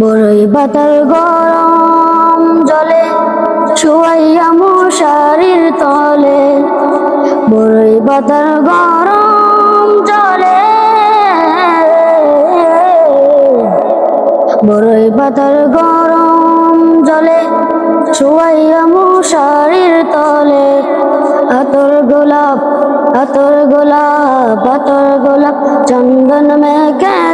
বড়ই বাতার গরম জলে, শুয়াইয়া মশারির তলে। বড়ই বাতার গরম জলে। বড়ই পাতার গরম জলে, শুয়াইয়া মশারির তলে। আতর গোলাপ আতর গোলাপ আতর গোলাপ, চন্দন মেঘে